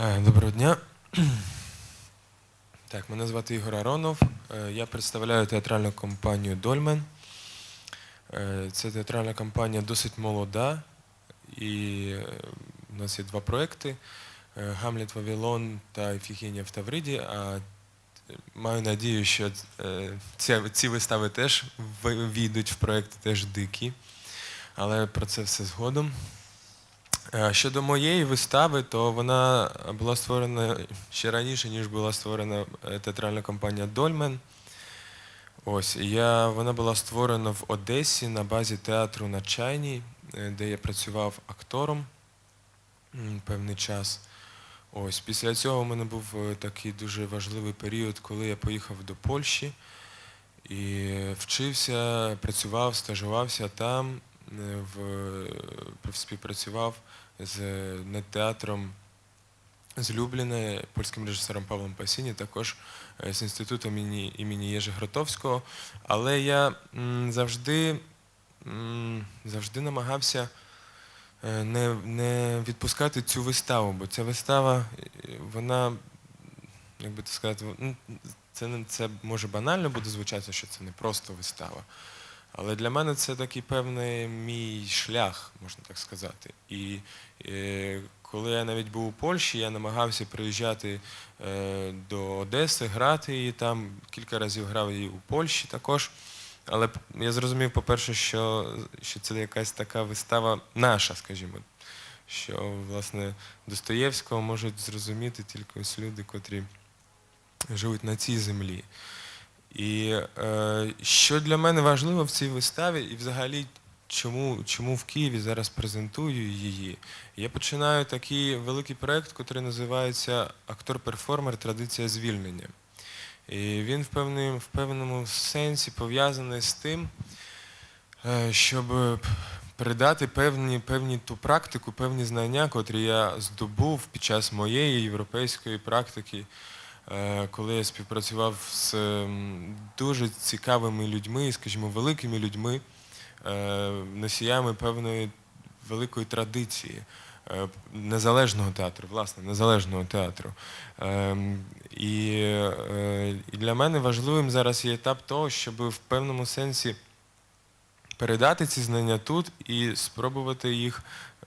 Е, Доброго дня. Так, мене звати Ігор Аронов. Е, Я представляю театральну компанію Дольмен. Е, Це театральна компанія досить молода, і у нас є два проекти: Гамлет Вавилон та Ефігенія в Тавриді. А маю надію, що ці вистави теж війдуть в проекти теж дикі. Але про це все згодом. Е, Щодо моєї вистави, то вона була створена ще раніше, ніж була створена е, театральна компанія Дольмен. Ось, я, вона була створена в Одесі на базі театру на Чайній, е, де я працював актором певний час. Ось, після цього у мене був такий дуже важливий період, коли я поїхав до Польщі і вчився, працював, стажувався там, в, е, співпрацював з над театром з Любліна, польським режисером Павлом Пасіні, також е, з інститутом імені, імені Єжи Гротовського. Але я завжди, завжди намагався е, не, не відпускати цю виставу, бо ця вистава, е, вона, як би так сказати, ну, це, це може банально буде звучати, що це не просто вистава. Але для мене це такий певний мій шлях, можна так сказати. І е, коли я навіть був у Польщі, я намагався приїжджати е, до Одеси, грати її там. Кілька разів грав її у Польщі також. Але я зрозумів, по-перше, що, що це якась така вистава наша, скажімо. Що, власне, Достоєвського можуть зрозуміти тільки ось люди, котрі живуть на цій землі. І е, що для мене важливо в цій виставі, і взагалі чому, чому в Києві зараз презентую її, я починаю такий великий проєкт, який називається Актор-перформер Традиція звільнення. І він в, певним, в певному сенсі пов'язаний з тим, е, щоб передати певні, певні ту практику, певні знання, котрі я здобув під час моєї європейської практики, коли я співпрацював з дуже цікавими людьми, скажімо, великими людьми, е, носіями певної великої традиції. е, Незалежного театру, власне, незалежного театру. Ем, І, е, для мене важливим зараз є етап того, щоб в певному сенсі передати ці знання тут і спробувати їх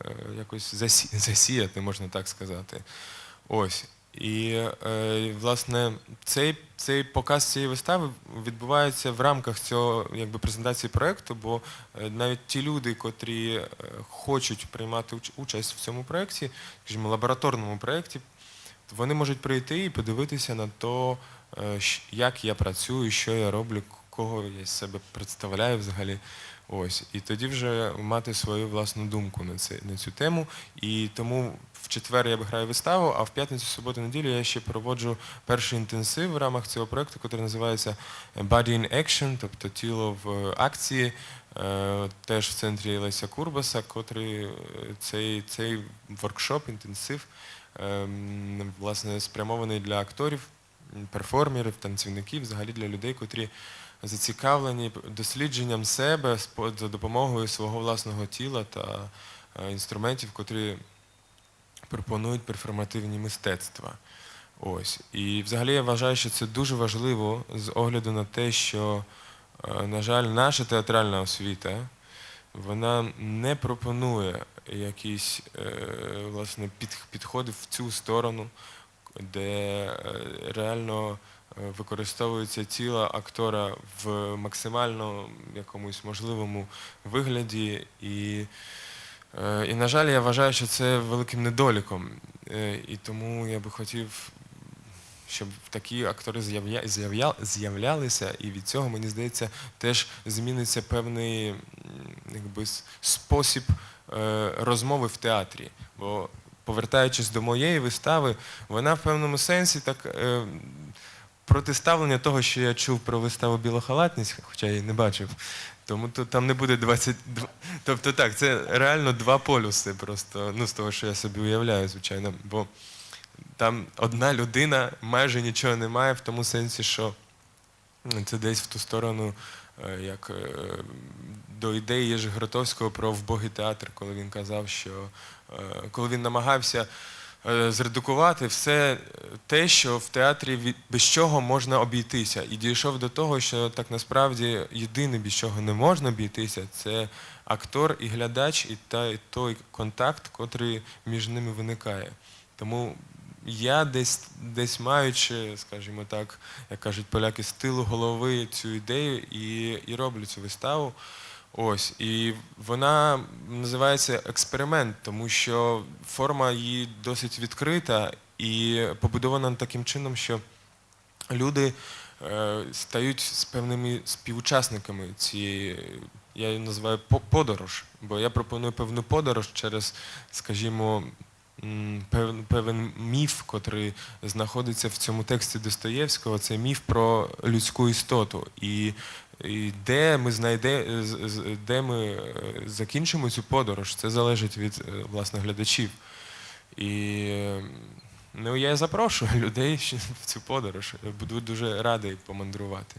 е, якось засі- засіяти, можна так сказати. Ось. І, е, власне, цей, цей показ цієї вистави відбувається в рамках цього якби, презентації проєкту, бо е, навіть ті люди, котрі е, хочуть приймати участь в цьому проєкті, скажімо, лабораторному проєкті, вони можуть прийти і подивитися на то, е, як я працюю, що я роблю, кого я себе представляю взагалі. Ось. І тоді вже мати свою власну думку на, це, на цю тему. І тому в четвер я граю виставу, а в п'ятницю, суботу, неділю я ще проводжу перший інтенсив в рамках цього проєкту, який називається Body in Action, тобто тіло в акції. Е, Теж в центрі Леся Курбаса, котрий е, цей, цей воркшоп, інтенсив, ем, власне, спрямований для акторів, перформерів, танцівників, взагалі для людей, котрі зацікавлені дослідженням себе за допомогою свого власного тіла та е, інструментів, котрі пропонують перформативні мистецтва. Ось. І взагалі я вважаю, що це дуже важливо з огляду на те, що, е, на жаль, наша театральна освіта вона не пропонує якісь е, власне, підходи в цю сторону, де реально використовується тіло актора в максимально якомусь можливому вигляді. І, е, і, на жаль, я вважаю, що це великим недоліком. Е, І тому я би хотів, щоб такі актори з'явля- з'явля- з'являлися, і від цього, мені здається, теж зміниться певний якби, спосіб е, розмови в театрі. Бо повертаючись до моєї вистави, вона в певному сенсі так. Протиставлення того, що я чув про виставу Білохалатність, хоча я її не бачив, тому тут там не буде 22. Тобто так, це реально два полюси просто, ну з того, що я собі уявляю, звичайно. Бо там одна людина майже нічого не має в тому сенсі, що це десь в ту сторону, е, як е, до ідеї Єжи Гротовського про вбогий театр, коли він казав, що е, коли він намагався зредукувати все те, що в театрі без чого можна обійтися. І дійшов до того, що так насправді єдине, без чого не можна обійтися, це актор і глядач, і той контакт, котрий між ними виникає. Тому я десь, десь маючи, скажімо так, як кажуть поляки, з тилу голови цю ідею і, і роблю цю виставу. Ось, і вона називається експеримент, тому що форма її досить відкрита і побудована таким чином, що люди е, стають з певними співучасниками цієї, я її називаю подорож, бо я пропоную певну подорож через, скажімо, пев- певен міф, котрий знаходиться в цьому тексті Достоєвського, це міф про людську істоту. І, і де ми знайде, де ми е, закінчимо цю подорож, це залежить від е, власне глядачів. І е, ну, я запрошую людей в цю подорож. Буду дуже радий помандрувати.